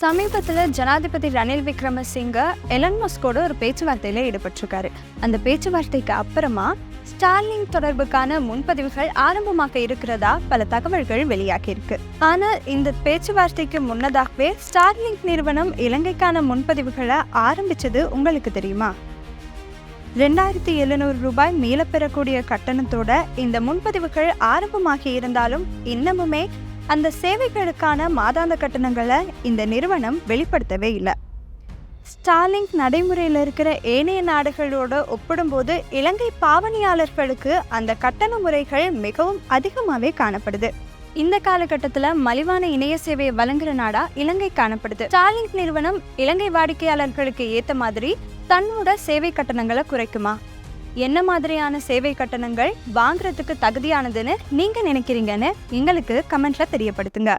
சமீபத்தில் ஜனாதிபதி ரணில் விக்ரமசிங்க எலன் மஸ்கோட ஒரு பேச்சுவார்த்தையில் ஈடுபட்டிருக்காரு. அந்த பேச்சுவார்த்தைக்கு அப்புறமா ஸ்டார்லிங் தொடர்புக்கான முன்பதிவுகள் ஆரம்பமாக இருக்கிறதா பல தகவல்கள் வெளியாகியிருக்கு. ஆனால் இந்த பேச்சுவார்த்தைக்கு முன்னதாகவே ஸ்டார்லிங்க் நிறுவனம் இலங்கைக்கான முன்பதிவுகளை ஆரம்பித்தது உங்களுக்கு தெரியுமா? ரெண்டாயிரத்தி எழுநூறு ரூபாய் மீளப்பெறக்கூடிய கட்டணத்தோட இந்த முன்பதிவுகள் ஆரம்பமாகி இருந்தாலும் இன்னமுமே அந்த சேவைகளுக்கான மாதாந்த கட்டணங்களை இந்த நிறுவனம் வெளிப்படுத்தவே இல்லை. ஸ்டார்லிங்க் நடைமுறையில் இருக்கிற ஏனைய நாடுகளோடு ஒப்பிடும்போது இலங்கை பாவனையாளர்களுக்கு அந்த கட்டண முறைகள் மிகவும் அதிகமாகவே காணப்படுது. இந்த காலகட்டத்தில் மலிவான இணைய சேவையை வழங்குற நாடா இலங்கை காணப்படுது. ஸ்டார்லிங்க் நிறுவனம் இலங்கை வாடிக்கையாளர்களுக்கு ஏற்ற மாதிரி தன்னோட சேவை கட்டணங்களை குறைக்குமா? என்ன மாதிரியான சேவை கட்டணங்கள் வாங்குறதுக்கு தகுதியானதுன்னு நீங்க நினைக்கிறீங்கன்னு எங்களுக்கு கமெண்ட்ல தெரியப்படுத்துங்க.